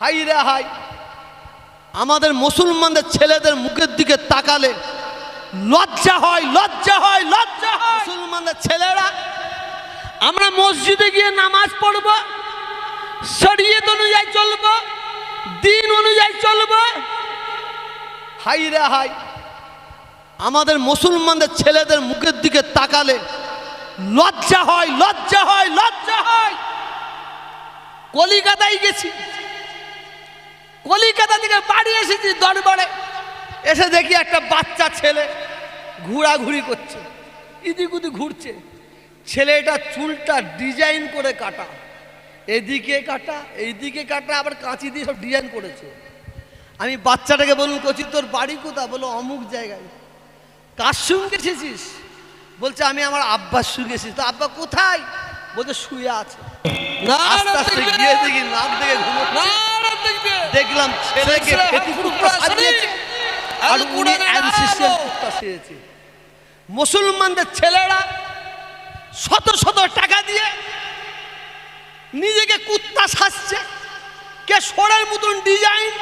High রে high. আমাদের মুসলমানদের ছেলেদের মুখের দিকে তাকালে লজ্জা হয় লজ্জা হয় লজ্জা হয়। মুসলমানদের ছেলেরা, আমরা মসজিদে গিয়ে নামাজ পড়ব, শরীয়ত অনুযায়ী চলব, দিন অনুযায়ী চলব। হাই রে হাই। আমাদের মুসলমানদের ছেলেদের মুখের দিকে তাকালে লজ্জা হয় লজ্জা হয় লজ্জা হয়। কলিকাতায় গেছি। কলিকাতা থেকে বাড়ি এসেছি দরবারে। এসে দেখি একটা বাচ্চা ছেলে ঘোরাঘুরি করছে ইদিক উদিক ঘুরছে। ছেলেটা চুলটা ডিজাইন করে কাটা। এদিকে কাটা এইদিকে কাটা আবার কাঁচি দিয়ে সব ডিজাইন করেছে। আমি বাচ্চাটাকে বলুন কচি তোর বাড়ি কোথা বলো অমুক জায়গায়। কার সঙ্গে এসেছিস? বলছে আমি আমার আব্বার সঙ্গে এসেছি। তো আব্বা কোথায়? বলছে শুয়ে আছে। না, আস্তে আস্তে। গিয়ে দেখি নাক দেখে ঘুমোচ্ছে। দেখলাম ছেলেকে আর উনি মুসলমানদের ছেলেরা শত শত টাকা দিয়ে নিজেকে কুত্তা সাজছে কে সোরের মতন ডিজাইন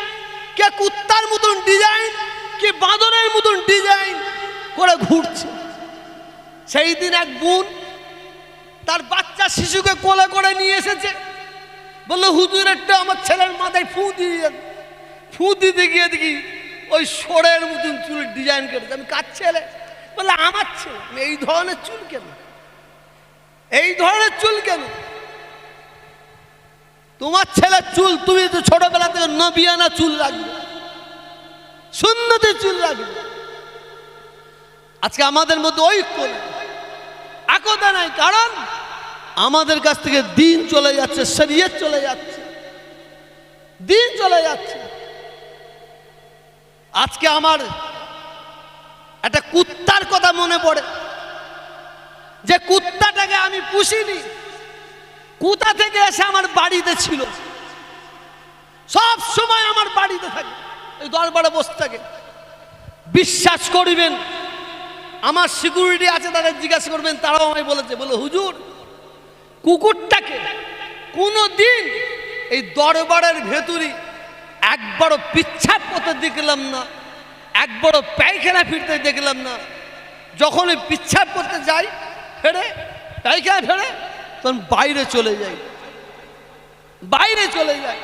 কে কুত্তার মতন ডিজাইন কে বাঁদরের মতন ডিজাইন করে ঘুরছে। সেই দিন এক বোন তার বাচ্চা শিশুকে কোলে করে নিয়ে এসেছে। বলল, হুজুর, একটা আমার ছেলের মাথায় ফু দিয়ে। ফু দিতে গিয়ে দেখি ওই সোরের মতন চুলের ডিজাইন করেছে আমি কার ছেলে? বললে, আমার ছেলে। এই ধরনের চুল কেন? এই ধরনের চুল কেন? তোমার ছেলের চুল, তুমি তো ছোটবেলা থেকে নবিয়ানা চুল লাগবে। সুন্নতি চুল লাগবে। আজকে আমাদের মধ্যে ঐক্য নেই। একতা নাই। কারণ আমাদের কাছ থেকে দিন চলে যাচ্ছে, শরীয়ত চলে যাচ্ছে। দিন চলে যাচ্ছে। আজকে আমার একটা কুত্তার কথা মনে পড়ে। যে কুত্তাটাকে আমি পুষিনি, কুতা থেকে এসে আমার বাড়িতে ছিল। সব সময় আমার বাড়িতে থাকে এই দরবারে বসে থাকে। বিশ্বাস করিবেন, আমার সিকিউরিটি আছে, তাদের জিজ্ঞাসা করবেন, তারাও আমায় বলেছে, বলে, হুজুর কুকুরটাকে কোনো দিন এই দরবারের ভেতরি একবারও পিচ্ছাপ করতে দেখলাম না, একবারও পায়খানা ফিরতে দেখলাম না। যখন ওই পিচ্ছাপ করতে যাই, ফেরে, পায়খানা ফেরে, তখন বাইরে চলে যাই। বাইরে চলে যায়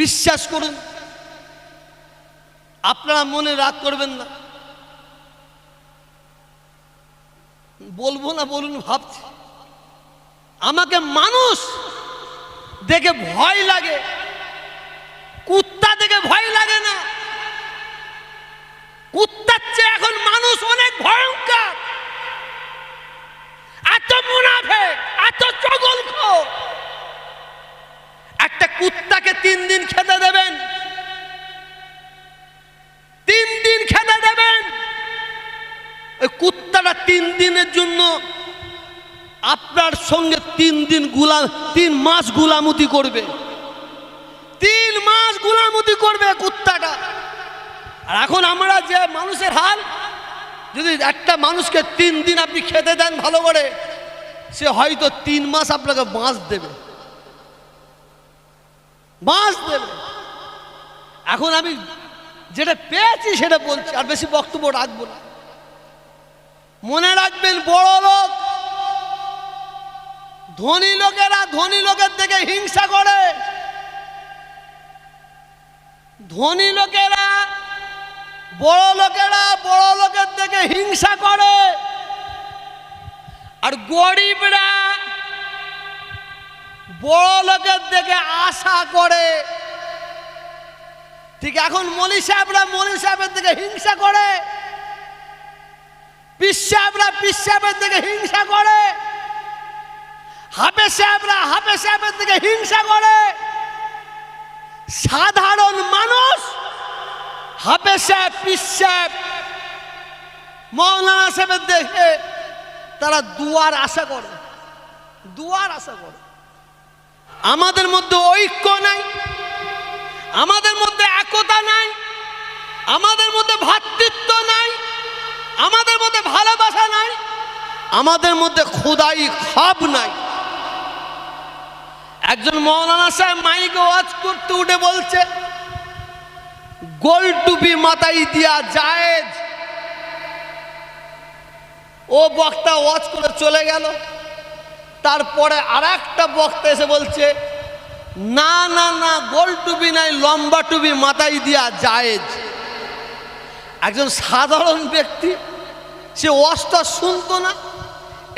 বিশ্বাস করুন, আপনারা মনে রাগ করবেন না। বলব না, বলুন, ভাবছি। আমাকে মানুষ দেখে ভয় লাগে। কুত্তা দেখে ভয় লাগে না। কুত্তার চেয়ে এখন মানুষ অনেক ভয়ঙ্কর। এত মুনাফে, এত চগল একটা কুত্তাকে তিন দিন খেতে দেবেন। তিন দিন খেতে দেবেন। ওই কুত্তাটা তিন দিনের জন্য আপনার সঙ্গে তিন দিন গুলাম, তিন মাস গুলামতি করবে। তিন মাস গুলামতি করবে কুত্তাটা। আর এখন আমরা যে মানুষের হাল, যদি একটা মানুষকে তিন দিন আপনি খেতে দেন ভালো করে, সে হয়তো তিন মাস আপনাকে বাঁশ দেবে। বাঁশ দেবে। এখন আমি যেটা পেয়েছি সেটা বলছি, আর বেশি বক্তব্য রাখব না। মনে রাখবেন বড় লোক ধনী লোকেরা ধনী লোকের থেকে হিংসা করে। ধনী লোকেরা, বড় লোকেরা বড় লোকের থেকে হিংসা করে। আর গরিবরা বড় লোকের থেকে আশা করে। ঠিক এখন মলি সাহেবরা মলি সাহেবের থেকে হিংসা করে। পিসাবরা পিসাবের থেকে হিংসা করে। হাফে সাহেবরা হাফে সাহেবের থেকে হিংসা করে। সাধারণ মানুষ হাফে সাহেব পিসাব মৌলানা সাহেবের দেখে তারা দুয়ার আশা করে। দুয়ার আশা করে। আমাদের মধ্যে ঐক্য নাই। আমাদের মধ্যে একতা নাই। আমাদের মধ্যে ভ্রাতৃত্ব নাই। আমাদের মধ্যে ভালোবাসা নাই। আমাদের মধ্যে খোদাই খাব নাই। একজন মৌলানা সাহেব মাইকে ওয়াজ করতে উঠে বলছে গোল টুপি মাথায় দিয়া জায়েজ। ও বক্তা ওয়াজ করে চলে গেল। তারপরে আর একটা বক্তা এসে বলছে, না না না গোল টুপি নাই লম্বা টুপি মাথায় দিয়া জায়েজ। একজন সাধারণ ব্যক্তি, সে ওয়াজটা শুনতো না।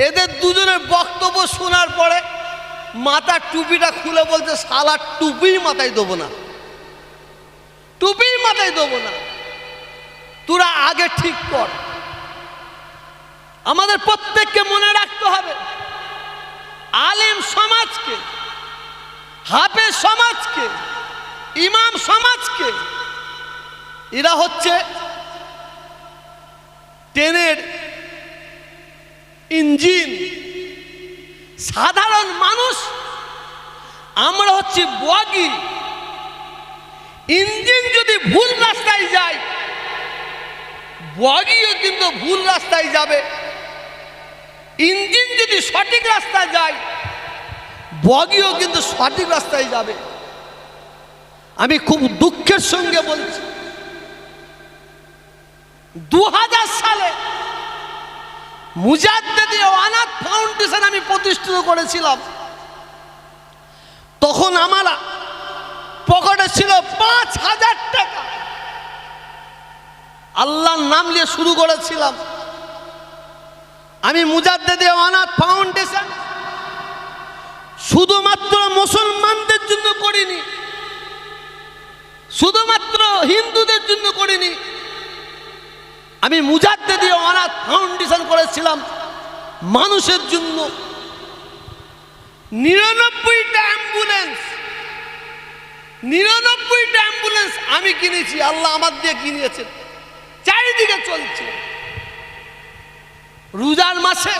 এদের দুজনের বক্তব্য শোনার পরে মাথার টুপিটা খুলে বলছে সালা টুপি মাথায় দেবো না। টুপি মাথায় দেবো না। তোরা আগে ঠিক কর। আমাদের প্রত্যেককে মনে রাখতে হবে, আলেম সমাজকে, হাফেজ সমাজকে, ইমাম সমাজকে, এরা হচ্ছে ট্রেনের ইঞ্জিন। সাধারণ মানুষ, আমরা হচ্ছে বগি। ইঞ্জিন যদি ভুল রাস্তায় যায়, বগিও কিন্তু ভুল রাস্তায় যাবে। ইঞ্জিন যদি সঠিক রাস্তায় যায়, বগিও কিন্তু সঠিক রাস্তায় যাবে। আমি খুব দুঃখের সঙ্গে বলছি দু হাজার সালে মুজাদ্দেদি অনাথ ফাউন্ডেশন আমি প্রতিষ্ঠিত করেছিলাম। তখন আমার পকেটে ছিল পাঁচ হাজার টাকা। আল্লাহর নাম নিয়ে শুরু করেছিলাম। আমি মুজাদ্দেদি অনাথ ফাউন্ডেশন শুধুমাত্র মুসলমানদের জন্য করিনি। শুধুমাত্র হিন্দুদের জন্য করিনি। আমি মুজাদ্দে দিয়ে অনাথ ফাউন্ডেশন করেছিলাম। মানুষের জন্য নিরানব্বইটা অ্যাম্বুলেন্স নিরানব্বইটা অ্যাম্বুলেন্স আমি কিনেছি, আল্লাহ আমার দিয়ে কিনিয়েছেন চারিদিকে চলছে। রোজার মাসে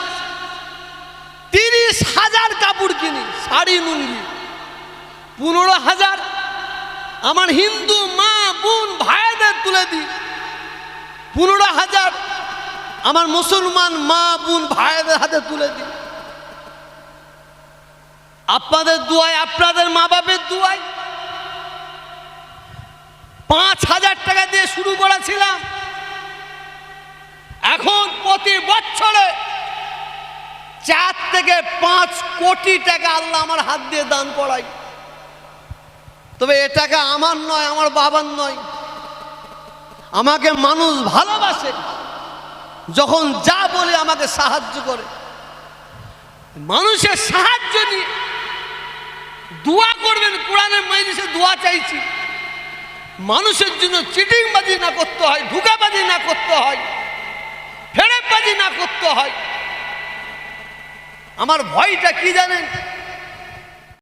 তিরিশ হাজার কাপড় কিনি, শাড়ি নুঙ্গি পনেরো হাজার আমার হিন্দু মা বোন ভাইদের তুলে দিই। পনেরো হাজার আমার মুসলমান মা বোন ভাইদের হাতে তুলে দিই। আপনাদের দুয়ায়, আপনাদের মা বাপের দুয়ায় পাঁচ হাজার টাকা দিয়ে শুরু করেছিলাম। এখন প্রতি বছরে চার থেকে পাঁচ কোটি টাকা আল্লাহ আমার হাত দিয়ে দান করাই। তবে এ টাকা আমার নয়, আমার বাবার নয়। আমাকে মানুষ ভালোবাসে যখন যা বলে আমাকে সাহায্য করে। মানুষের সাহায্য নিয়ে দোয়া করবেন কোরআনের মাইলিসে দোয়া চাইছি। মানুষের জন্য চিটিংবাজি না করতে হয় ঢুকাবাজি না করতে হয় ফেরেবাজি না করতে হয়। আমার ভয়টা কি জানেন?